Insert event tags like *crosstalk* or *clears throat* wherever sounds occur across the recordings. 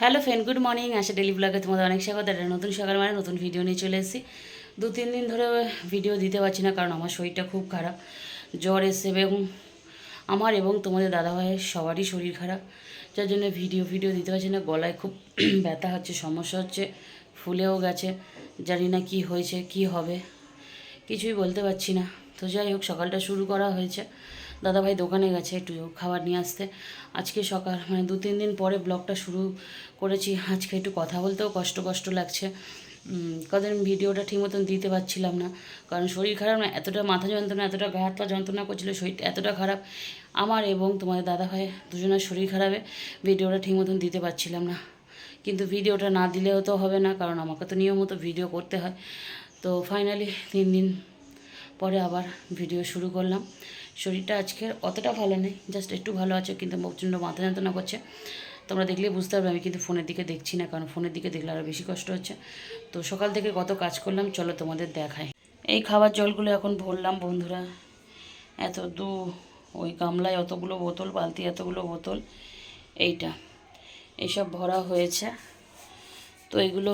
Hello friend, good morning. Asha daily ব্লগে তোমাদের অনেক স্বাগত। একটা নতুন সকাল মানে নতুন ভিডিও নিয়ে চলে এসেছি। দু তিন দিন ধরে ভিডিও দিতে পারছি না, কারণ আমার শরীরটা খুব খারাপ। জ্বর এসে এবং আমার এবং তোমাদের দাদাভাইয়ের সবারই শরীর খারাপ। যার জন্য ভিডিও ভিডিও দিতে পারছি না। গলায় খুব *clears throat* ব্যথা হচ্ছে, সমস্যা হচ্ছে, ফুলেও গেছে। জানি না কি হয়েছে, কি হবে, কিছুই বলতে পারছি না। তো যাই হোক, সকালটা শুরু করা হয়েছে। দাদাভাই দোকানে গেছে একটু খাবার নিয়ে আসতে। আজকে সকাল মানে দু তিন দিন পরে ব্লগটা শুরু করেছি। আজকে একটু কথা বলতেও কষ্ট কষ্ট লাগছে। কদিন ভিডিওটা ঠিক মতন দিতে পারছিলাম না। কারণ শরীর খারাপ না, এতটা মাথা যন্ত্রণা, এতটা গা পা যন্ত্রণা করছিল শরীরটা এতটা খারাপ। আমার এবং তোমাদের দাদাভাই দুজনের শরীর খারাপে ভিডিওটা ঠিক মতন দিতে পারছিলাম না। কিন্তু ভিডিওটা না দিলেও তো হবে না, কারণ আমাকে তো নিয়মিত ভিডিও করতে হয়। তো ফাইনালি তিন দিন পরে আবার ভিডিও শুরু করলাম। শরীরটা আজকের অতটা ভালো নেই জাস্ট একটু ভালো আছে, কিন্তু প্রচণ্ড মাথা যন্ত্রণা করছে। তোমরা দেখলে বুঝতে পারবে, আমি কিন্তু ফোনের দিকে দেখছি না, কারণ ফোনের দিকে দেখলে আরও বেশি কষ্ট হচ্ছে। তো সকাল থেকে কত কাজ করলাম, চলো তোমাদের দেখাই। এই খাবার জলগুলো এখন ভরলাম বন্ধুরা। এত দু, ওই গামলায় অতগুলো বোতল, বালতি এতগুলো বোতল, এইটা। এইসব ভরা হয়েছে। তো এগুলো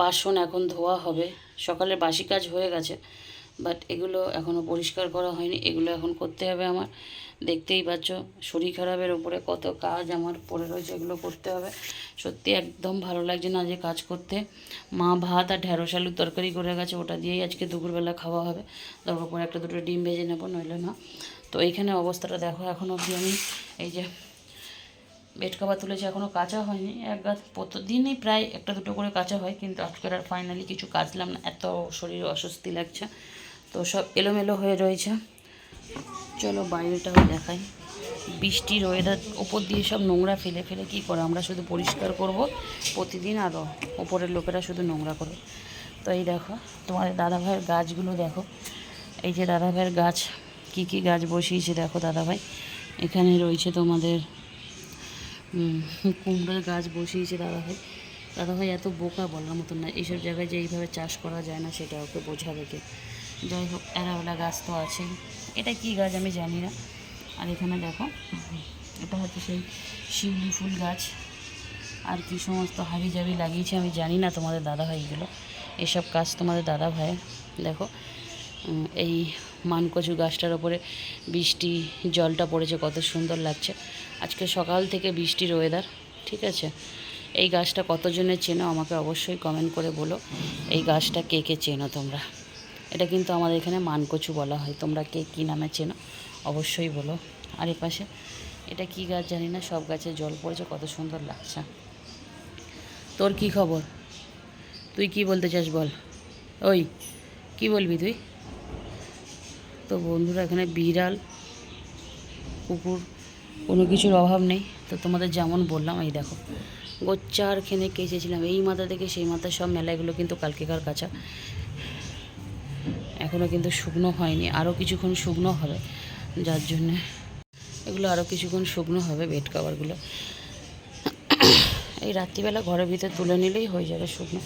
বাসন এখন ধোয়া হবে। সকালে বাসি কাজ হয়ে গেছে। বাট এগুলো এখনও পরিষ্কার করা হয়নি। এগুলো এখন করতে হবে আমার। দেখতেই পাচ্ছ, শরীর খারাপের ওপরে কত কাজ আমার পড়ে রয়েছে, এগুলো করতে হবে। সত্যি একদম ভালো লাগছে না যে কাজ করতে। মা ভাত আর ঢ্যাঁড়স আলুর তরকারি করে গেছে, ওটা দিয়েই আজকে দুপুরবেলা খাওয়া হবে। দরকার পরে একটা দুটো ডিম ভেজে নেব, নইলে না। তো এইখানে অবস্থাটা দেখো, এখন অবধি আমি এই যে বেড তুলেছে এখনও কাঁচা হয়নি। এক গাছ প্রতিদিনই প্রায় একটা দুটো করে কাঁচা হয়, কিন্তু আজকের আর ফাইনালি কিছু কাচলাম না। এত শরীর অস্বস্তি লাগছে। সব এলোমেলো হয়ে রয়েছে। চলো বাইরেটাও দেখাই। বৃষ্টির ওয়েদার ওপর দিয়ে সব নোংরা ফেলে ফেলে কী করে? আমরা শুধু পরিষ্কার করব প্রতিদিন আরও ওপরের লোকেরা শুধু নোংরা করে। তো এই দেখো, তোমাদের দাদাভাইয়ের গাছগুলো দেখো। এই যে দাদাভাইয়ের গাছ, কি কি গাছ বসিয়েছে দেখো দাদাভাই। এখানে রয়েছে তোমাদের কুমড়োর গাছ বসিয়েছে দাদাভাই। দাদাভাই এত বোকা বলার মতন না, এইসব জায়গায় যে এইভাবে চাষ করা যায় না, সেটা ওকে বোঝাবে কে? যাই হোক এরাওলা গাছ তো আছেই। এটা কি গাছ আমি জানি না। আর এখানে দেখো, এটা হচ্ছে সেই শিউলি ফুল গাছ। আর কি সমস্ত হাবি জাবি লাগিয়েছে আমি জানি না তোমাদের দাদা ভাইগুলো এসব কাজ তোমাদের দাদা ভাই। দেখো এই মানকচু গাছটার ওপরে বৃষ্টি, জলটা পড়েছে, কত সুন্দর লাগছে। আজকে সকাল থেকে বৃষ্টির ওয়েদার ঠিক আছে? এই গাছটা কতজনের চেনো আমাকে অবশ্যই কমেন্ট করে বলো। এই গাছটা কে কে চেনো তোমরা? এটা কিন্তু আমাদের এখানে মানকচু বলা হয়। তোমরা কে কী নামে চেনো? অবশ্যই বলো। আর এ পাশে, এটা কি গাছ জানি না, সব গাছে জল পড়েছে, কত সুন্দর লাগছে। তোর কি খবর? তুই কি বলতে চাস বল? ওই, কি বলবি তুই? তো বন্ধুরা, এখানে বিড়াল, কুকুর, কোনো কিছুর অভাব নেই। তো তোমাদের যেমন বললাম, এই দেখো, গোচ্চার খেনে কেচেছিলাম। এই মাথা থেকে সেই মাথা সব মেলাগুলো কিন্তু কালকেকার কাঁচা। এখনও কিন্তু শুকনো হয়নি আরও কিছুক্ষণ শুকনো হবে, যার জন্যে এগুলো আরও কিছুক্ষণ শুকনো হবে বেড কাভারগুলো এই রাত্রিবেলা ঘরের ভিতরে তুলে নিলেই হয়ে যাবে শুকনো।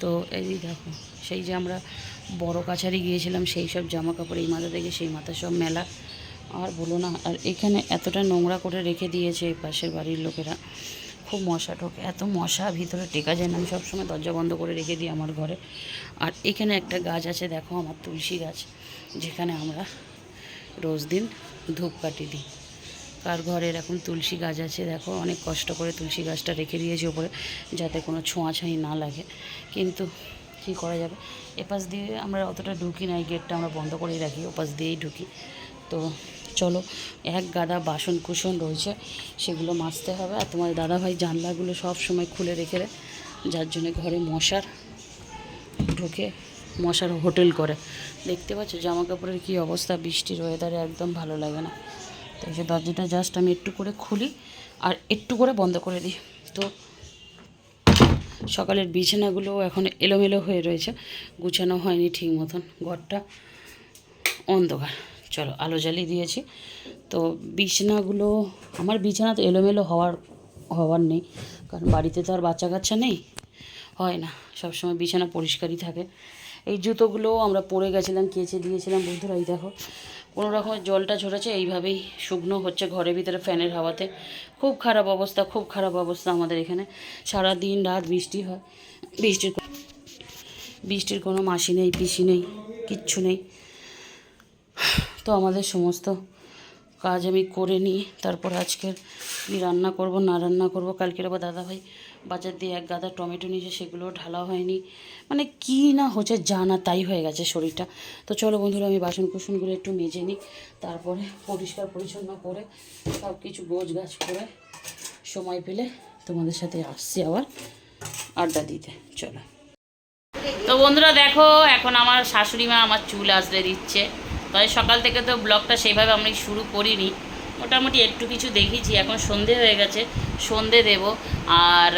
তো এই দেখো, সেই যে আমরা বড় কাছারি গিয়েছিলাম, সেই সব জামা কাপড় এই মাথা থেকে সেই মাথা সব মেলা। আর বলো না, আর এখানে এতটা নোংরা করে রেখে দিয়েছে এই পাশের বাড়ির লোকেরা। খুব মশা ঢোকে, এত মশা ভিতরে টেকা যায় না, আমি সবসময় দরজা বন্ধ করে রেখে দিই আমার ঘরে। আর এখানে একটা গাছ আছে, দেখো আমার তুলসী গাছ, যেখানে আমরা রোজ দিন ধূপকাঠি দিই। কার ঘরে এরকম তুলসী গাছ আছে, দেখো, অনেক কষ্ট করে তুলসী গাছটা রেখে দিয়েছি ওপরে, যাতে কোনো ছোঁয়াছাঁই না লাগে। কিন্তু কী করা যাবে? এপাশ দিয়ে আমরা অতটা ঢুকি না, এই গেটটা আমরা বন্ধ করেই রাখি, ওপাশ দিয়েই ঢুকি। তো চলো, এক গাদা বাসন কুসন রয়েছে, সেগুলো মাজতে হবে। আর তোমার দাদাভাই জানলাগুলো সব সময় খুলে রেখে যার জন্য ঘরে মশার ঢুকে, মশার হোটেল করে। দেখতে পাচ্ছ জামা কাপড়ের কী অবস্থা, বৃষ্টির ওয়েদারে একদম ভালো লাগে না। তো এই যে দরজাটা জাস্ট আমি একটু করে খুলি, আর একটু করে বন্ধ করে দিই। তো সকালের বিছানাগুলো এখন এলোমেলো হয়ে রয়েছে, গুছানো হয়নি ঠিক মতন, ঘরটা অন্ধকার। চলো, আলো জ্বালিয়ে দিয়েছি। তো বিছানাগুলো, আমার বিছানা তো এলোমেলো হওয়ার হওয়ার নেই। কারণ বাড়িতে তো আর বাচ্চা কাচ্চা নেই। হয় না, সবসময় বিছানা পরিষ্কারই থাকে। এই জুতোগুলোও আমরা পরে গেছিলাম, কেচে দিয়েছিলাম। বন্ধুরা, এই দেখো, কোনো রকমের জলটা ঝরেছে, এইভাবেই শুকনো হচ্ছে ঘরের ভিতরে ফ্যানের হাওয়াতে। খুব খারাপ অবস্থা, খুব খারাপ অবস্থা আমাদের এখানে। সারা দিন রাত বৃষ্টি হয়। বৃষ্টির বৃষ্টির কোনো মাসি নেই, পিসি নেই, কিচ্ছু নেই। তো আমাদের সমস্ত কাজ আমি করে নিই। তারপর আজকের কী রান্না করব, না রান্না করব কালকের আবার দাদাভাই বাজার দিয়ে এক গাদা টমেটো নিয়েছে সেগুলো ঢালা হয়নি। মানে কী না হচ্ছে জানা তাই হয়ে গেছে শরীরটা। তো চলো বন্ধুরা, আমি বাসন কুসনগুলো একটু মেজে নিই, তারপরে পরিষ্কার পরিচ্ছন্ন করে সব কিছু গোছ গাছ করে সময় পেলে তোমাদের সাথে আসছি আবার আড্ডা দিতে। চলো। তো বন্ধুরা দেখো, এখন আমার শাশুড়ি মা আমার চুল আঁচড়ে দিচ্ছে। তাই সকাল থেকে তো ব্লগটা সেইভাবে আমি শুরু করিনি। মোটামুটি একটু কিছু দেখেছি, এখন সন্ধে হয়ে গেছে, সন্ধে দেব। আর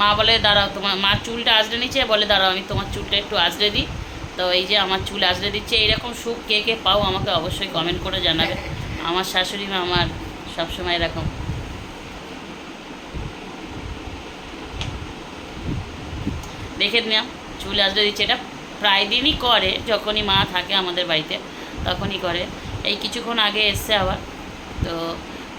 মা বলে, দাঁড়াও, তোমার মা চুলটা আঁচড়ে নিচ্ছে বলে, দাঁড়াও, আমি তোমার চুলটা একটু আঁচড়ে দিই। তো এই যে আমার চুল আঁচড়ে দিচ্ছে এইরকম সুখ কে কে পাও আমাকে অবশ্যই কমেন্ট করে জানাবে। আমার শাশুড়ি মা, আমার সবসময় এরকম। দেখে নিলাম চুল আঁচড়ে দিচ্ছে। এটা প্রায় দিনই করে, যখনই মা থাকে আমাদের বাড়িতে। তখনই করে। এই কিছুক্ষণ আগে এসছে আবার। তো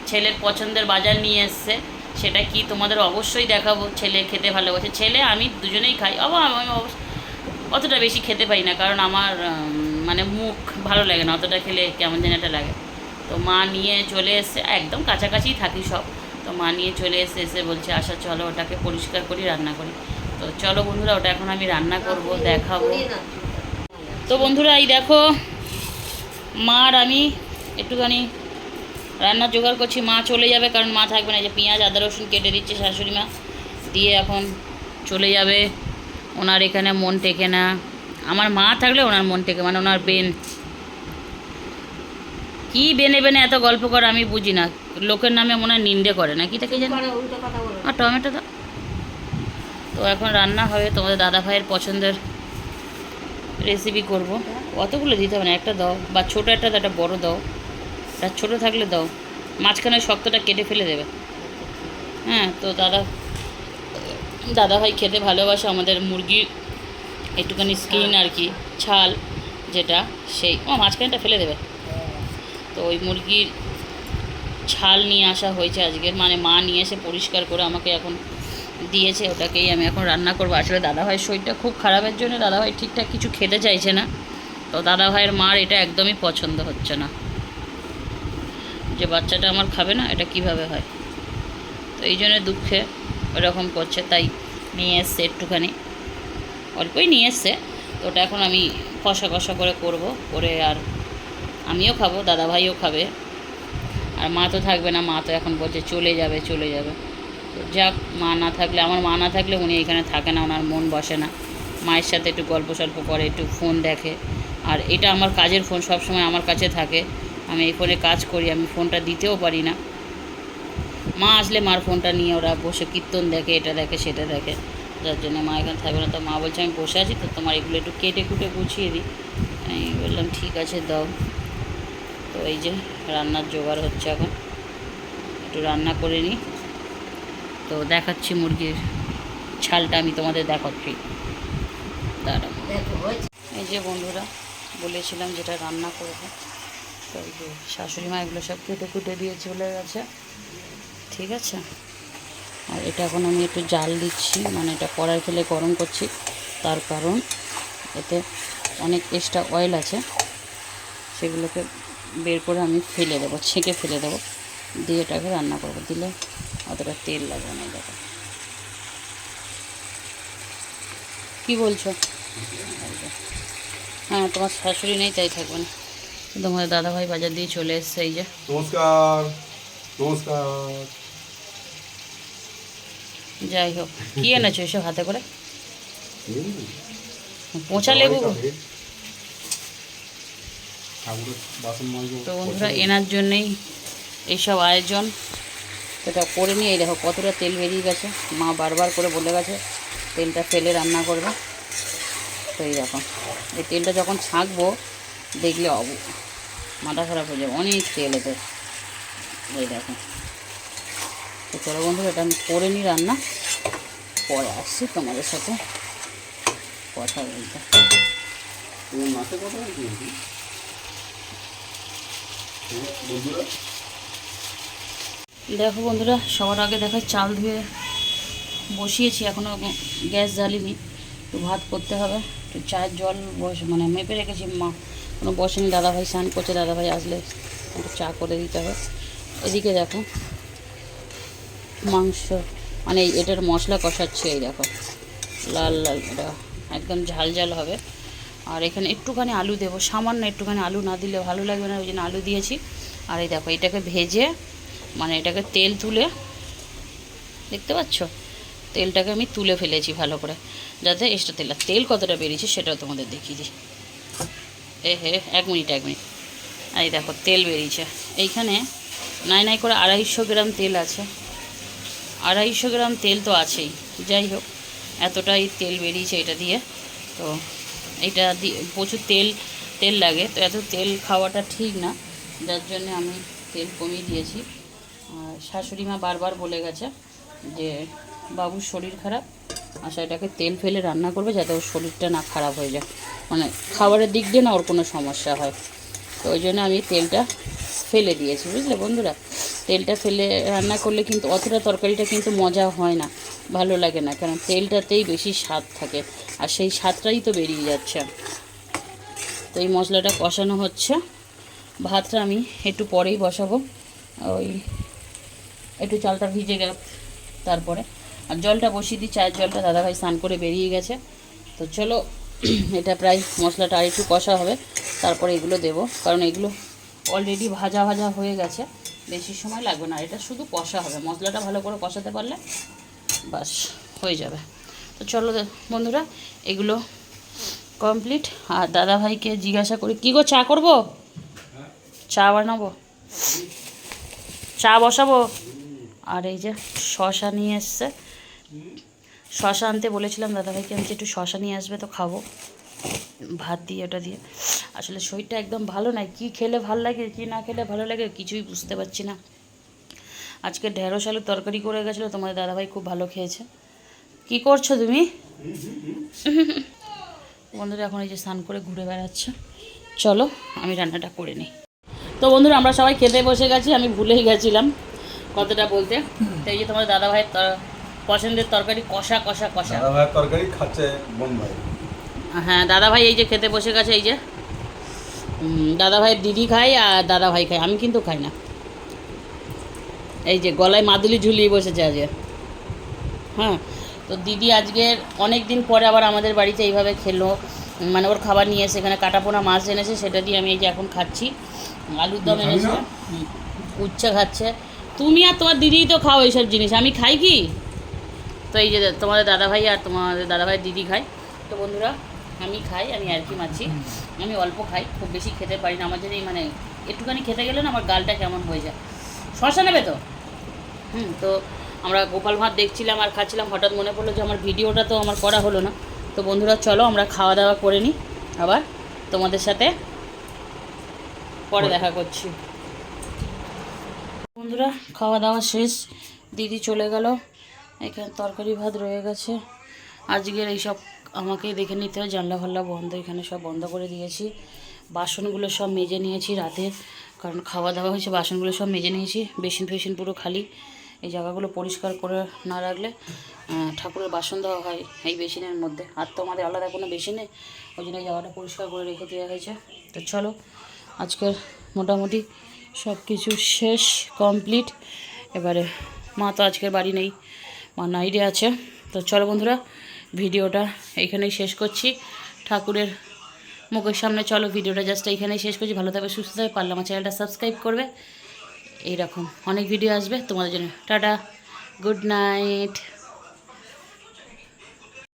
ছেলের পছন্দের বাজার নিয়ে এসছে। সেটা কি তোমাদের অবশ্যই দেখাবো। ছেলে খেতে ভালোবাসে। ছেলে, আমি দুজনেই খাই। অব, আমি অতটা বেশি খেতে পাই না। কারণ আমার মানে মুখ ভালো লাগে না। অতটা খেলে কেমন যেন একটা লাগে। তো মা নিয়ে চলে এসছে। একদম কাছাকাছি থাকি সব। তো মা নিয়ে চলে এসে এসে বলছে আশা চলো ওটাকে পরিষ্কার করি, রান্না করি। তো চলো বন্ধুরা, ওটা এখন আমি রান্না করব, দেখাবো। তো বন্ধুরা, এই দেখো মার আমি একটুখানি রান্না জোগাড় করছি মা চলে যাবে কারণ মা থাকবে না যে পেঁয়াজ আদা রসুন কেটে দিচ্ছে শাশুড়ি মা দিয়ে এখন চলে যাবে। ওনার এখানে মন টেকে না। আমার মা থাকলে ওনার মন টেকে মানে ওনার বেন। কি বেনে বেনে এত গল্প করে আমি বুঝি না। লোকের নামে মনে হয় নিন্দে করে না কি তাকে জানি আর টমেটো দাও তো এখন রান্না হবে তোমাদের দাদা ভাইয়ের পছন্দের রেসিপি করব। অতগুলো দিতে হবে না একটা দাও বা ছোটো একটা দাও, একটা বড় দাও একটা ছোটো থাকলে দাও মাঝখানে শক্তটা কেটে ফেলে দেবে। হ্যাঁ তো দাদা দাদা ভাই খেতে ভালোবাসে আমাদের মুরগি একটুখানি স্কিন আর কি ছাল যেটা সেই ও মাঝখানটা ফেলে দেবে। তো ওই মুরগির ছাল নিয়ে আসা হয়েছে আজকের মানে মা নিয়ে এসে পরিষ্কার করে আমাকে এখন দিয়েছে ওটাকেই আমি এখন রান্না করব। আসলে দাদাভাইয়ের শরীরটা খুব খারাপের জন্য দাদাভাই ঠিকঠাক কিছু খেতে চাইছে না। তো দাদাভাইয়ের মার এটা একদমই পছন্দ হচ্ছে না। যে বাচ্চাটা আমার খাবে না, এটা কীভাবে হয়? তো এই জন্য দুঃখে ওরকম করছে, তাই নিয়ে এসছে একটুখানি। অল্পই নিয়ে এসছে, তো ওটা এখন আমি কষা কষা করে করব, করে আর আমিও খাব দাদা ভাইও খাবে। আর মা তো থাকবে না, মা তো এখন বলছে চলে যাবে চলে যাবে। তো যাক, মা না থাকলে, আমার মা না থাকলে উনি এখানে থাকে না, ওনার মন বসে না। মায়ের সাথে একটু গল্প সল্প করে, একটু ফোন দেখে। আর এটা আমার কাজের ফোন সব সময় আমার কাছে থাকে। আমি এই ফোনে কাজ করি আমি ফোনটা দিতেও পারি না। মা আসলে মার ফোনটা নিয়ে ওরা বসে কীর্তন দেখে এটা দেখে সেটা দেখে। যার জন্য মা এখানে থাকবে না। তো মা বলছে আমি বসে আছি তো তোমার এগুলো একটু কেটে কুটে গুছিয়ে দিই। আমি বললাম ঠিক আছে দাও। তো এই যে রান্নার জোগাড় হচ্ছে এখন। একটু রান্না করে নিই। তো দেখাচ্ছি মুরগির ছালটা আমি তোমাদের দেখাচ্ছি। দাঁড়াও। এই যে বন্ধুরা বলেছিলাম যেটা রান্না করব। তো যে শাশুড়ি মা এগুলো সব কেটে কুটে দিয়ে চলে গেছে। ঠিক আছে? আর এটা এখন আমি একটু জাল দিচ্ছি মানে এটা কড়াই ফেলে গরম করছি। তার কারণ এতে অনেক এক্সট্রা অয়েল আছে। সেগুলোকে বের করে আমি ফেলে দেবো, ছেঁকে ফেলে দেবো। দিয়ে এটাকে রান্না করব। দিলে অতটা তেল লাগবে না, দেখো। কী বলছো? হ্যাঁ তোমার শাশুড়ি নেই তাই থাকবে না। তোমার দাদাভাই বাজার দিয়ে চলে এসছে এই যে। নমস্কার। নমস্কার। যাই হোক কী এনেছো এসব হাতে করে? পচা লেবু। তো বন্ধুরা এনার জন্যেই এইসব আয়োজন। সেটা করে নিয়ে এই দেখো কতটা তেল বেরিয়ে গেছে। মা বারবার করে বলে গেছে তেলটা ফেলে রান্না করবে। তো এই দেখো। এই তেলটা যখন ছাঁকবো দেখলে অব মাথা খারাপ হয়ে যাবে। অনেক তেল এতে। এই দেখো। তো চলো বন্ধুরা এটা আমি করে নিই রান্না। পরে আসছি তোমাদের সাথে কথা বলতে। দেখো বন্ধুরা সবার আগে দেখো চাল ধুয়ে বসিয়েছি এখনও গ্যাস জ্বালিনি। তো ভাত করতে হবে। একটু চায়ের জল বস মানে মেপে রেখেছি, মা কোনো বসেনি, দাদাভাই স্নান করছে, দাদাভাই আসলে একটু চা করে দিতে হবে। এদিকে দেখো, মাংস মানে এটার মশলা কষাচ্ছে, এই দেখো, লাল লাল, এটা একদম ঝাল ঝাল হবে। আর এখানে একটুখানি আলু দেবো, সামান্য একটুখানি আলু না দিলে ভালো লাগবে না, ওই জন্য আলু দিয়েছি। আর এই দেখো, এটাকে ভেজে মানে এটাকে তেল তুলে, দেখতে পাচ্ছ? তেলটাকে আমি তুলে ফেলেছি ভালো করে, যাতে এক্সট্রা তেল তেল কতটা বেরিয়েছে সেটাও তোমাদের দেখিয়ে দিই। এ হে, এক মিনিট এক মিনিট। এই দেখো, তেল বেরিয়েছে। এইখানে নাই নাই করে আড়াইশো গ্রাম তেল আছে। আড়াইশো গ্রাম তেল তো আছেই। যাই হোক, এতটাই তেল বেরিয়েছে এটা দিয়ে। তো এটা দিয়ে প্রচুর তেল তেল লাগে। তো এত তেল খাওয়াটা ঠিক না। যার জন্য আমি তেল কমিয়ে দিয়েছি। আর শাশুড়ি মা বারবার বলে গেছে যে বাবুর শরীর খারাপ আশা এটাকে তেল ফেলে রান্না করবে যাতে ওর শরীরটা না খারাপ হয়ে যায়। মানে খাবারের দিক দিয়ে না ওর কোনো সমস্যা হয়। তো ওই জন্য আমি তেলটা ফেলে দিয়েছি, বুঝলে বন্ধুরা? তেলটা ফেলে রান্না করলে কিন্তু অতটা তরকারিটা কিন্তু মজা হয় না, ভালো লাগে না, কারণ তেলটাতেই বেশি স্বাদ থাকে, আর সেই স্বাদটাই তো বেরিয়ে যাচ্ছে। তো এই মশলাটা কষানো হচ্ছে। ভাতটা আমি একটু পরেই বসাবো। ওই একটু চালটা ভিজে গেল, তারপরে আর জলটা বসিয়ে দিই চায়ের জলটা দাদাভাই স্নান করে বেরিয়ে গেছে। তো চলো, এটা প্রায় মশলাটা আর একটু কষা হবে, তারপরে এগুলো দেব। কারণ এগুলো অলরেডি ভাজা ভাজা হয়ে গেছে, বেশি সময় লাগবে না। এটা শুধু কষা হবে, মশলাটা ভালো করে কষাতে পারলে বাস, হয়ে যাবে। তো চলো বন্ধুরা, এগুলো কমপ্লিট আর দাদাভাইকে জিজ্ঞাসা করি, কী গো, চা করব? চা বানাবো? চা বসাবো? আর এই যে শশা নিয়ে এসছে। শশা আনতে বলেছিলাম, দাদাভাইকে আমি একটু শশা নিয়ে আসবে তো খাব। ভাত দিয়ে, ওটা দিয়ে। আসলে শরীরটা একদম ভালো নাই, কি খেলে ভালো লাগে, কি না খেলে ভালো লাগে কিছুই বুঝতে পারছি না। আজকে ঢেঁড়স আলুর তরকারি করে গেছিল তোমাদের দাদাভাই খুব ভালো খেয়েছে। কি করছ তুমি? বন্ধুরা, এখন এই যে স্নান করে ঘুরে বেড়াচ্ছে। চলো, আমি রান্নাটা করে নিই। তো বন্ধুরা, আমরা সবাই খেতে বসে গেছি, আমি ভুলেই গেছিলাম কতটা বলতে। তো এই যে তোমার দাদা ভাইয়ের তর- পছন্দের তরকারি কষা কষা কষা। দাদা ভাইয়ের তরকারি খাচ্ছে বোন ভাই। হ্যাঁ দাদা ভাই এই যে খেতে বসে গেছে এই যে। দাদা ভাইয়ের দিদি খায় আর দাদা ভাই খায় আমি কিন্তু খাই না। এই যে গলায় মাদুলি ঝুলিয়ে বসেছে আজকে হ্যাঁ তো দিদি আজকের অনেক দিন পরে আবার আমাদের বাড়িতে এইভাবে খেলো। মানে ওর খাবার নিয়ে এসে এখানে কাটাপোনা মাছ এনেছে সেটা দিয়ে আমি এই যে এখন খাচ্ছি। আলুর দম এনেছে। উচ্ছে খাচ্ছে। তুমি আর তোমার দিদিই তো খাও এইসব জিনিস আমি খাই কি? তো এই যে তোমাদের দাদাভাই আর তোমাদের দাদাভাই দিদি খায়। তো বন্ধুরা, আমি খাই, আমি আর কি মাছি। আমি অল্প খাই, খুব বেশি খেতে পারি না। আমার যদি মানে একটুখানি খেতে গেলে না আমার গালটা কেমন হয়ে যায়। শশা নেবে তো? হুম, তো আমরা গোপাল ভাত দেখছিলাম আর খাচ্ছিলাম। হঠাৎ মনে পড়ল যে আমার ভিডিওটা তো আমার করা হলো না। তো বন্ধুরা, চলো আমরা খাওয়া দাওয়া করে নিই। আবার তোমাদের সাথে পরে দেখা করছি। বন্ধুরা, খাওয়া দাওয়া শেষ। দিদি চলে গেল। এখানে তরকারি, ভাত রয়ে গেছে। আজকের এইসব আমাকেই দেখে নিতে হয়, জানলা ফাল্লা বন্ধ, এখানে সব বন্ধ করে দিয়েছি। বাসনগুলো সব মেজে নিয়েছি রাতে, কারণ খাওয়া দাওয়া হয়েছে, বাসনগুলো সব মেজে নিয়েছি, বেসিন ফেসিন পুরো খালি। এই জায়গাগুলো পরিষ্কার করে না রাখলে ঠাকুরের বাসন দেওয়া হয় এই বেসিনের মধ্যে। আর তো আমাদের আলাদা কোনো বেসিন? ওই জন্য এই জায়গাটা পরিষ্কার করে রেখে দেওয়া হয়েছে। তো চলো, আজকের মোটামুটি সব কিছু শেষ, কমপ্লিট। এবারে মা তো আজকের বাড়ি নেই। মা আইডিয়া আছে। তো চলো বন্ধুরা, ভিডিওটা এখানেই শেষ করছি। ঠাকুরের মুখের সামনে চলো, ভিডিওটা জাস্ট এইখানেই শেষ করছি। ভালো থাকবে, সুস্থ থাকবে, পারলে আমার চ্যানেলটা সাবস্ক্রাইব করবে। এইরকম অনেক ভিডিও আসবে তোমাদের জন্য। Tata good night